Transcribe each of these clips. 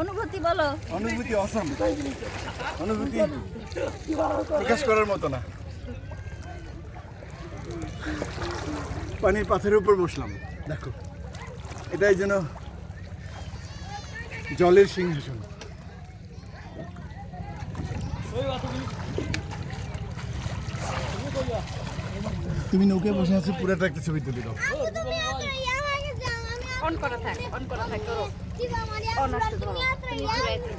অনুভূতি বলো। অনুভূতি অসম। অনুভূতি প্রকাশ করার মতো না। পানির পাথরের উপর বসলাম। দেখো এটাই যেন জলের সিংহাসন। তুমি নৌকে বসে আছো পুরাটা একটা ছবি তুলে দাও। অন করা থাক অন করা থাক করো। অন আসতে ধরো তুমি ঘুরাই দিও।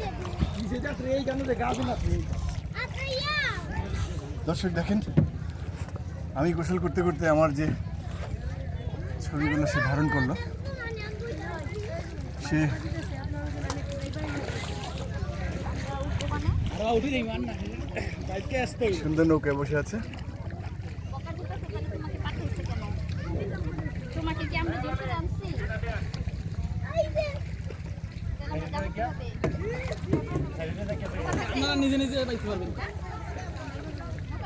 কিসে যাত্রা? এই জানো যে গাছ না দর্শক দেখেন আমি গোসল করতে করতে আমার যে ছবিগুলো সে ধারণ করল সে উঠি দেই মান না। বাইকে আসতে সুন্দর নৌকায় বসে আছে। তোমাকে কি আমরা জোর আনছি? আপনারা নিজে নিজে পাইতে পারবেন।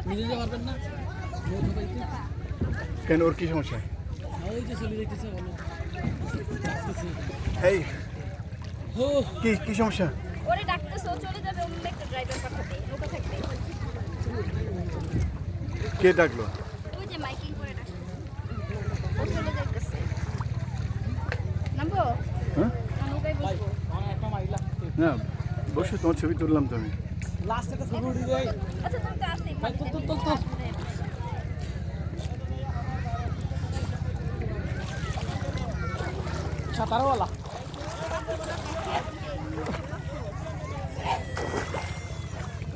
নিজে যে পারবেন না? কেন ওর কি সমস্যা? ওই যে চলে যাইতেছে বলো। এই ও কি কি সমস্যা? ওরে ডাকতেছে ও চলে যাবে অন্য একটা ড্রাইভার পাঠাতে নৌকা থাকবে। কে ডাকলো? ওই যে মাইকিং করে ডাকতেছে ও চলে যাইতেছে নামবো হ্যাঁ না বসে তোমার ছবি তুললাম তো আমি। আচ্ছা। সাঁতারওয়ালা।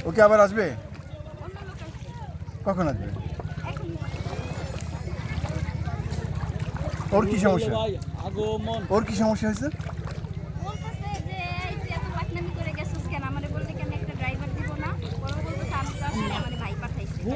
ওকে আবার আসবে? কখন আসবে? ওর কি সমস্যা? ওর কি সমস্যা হয়েছে?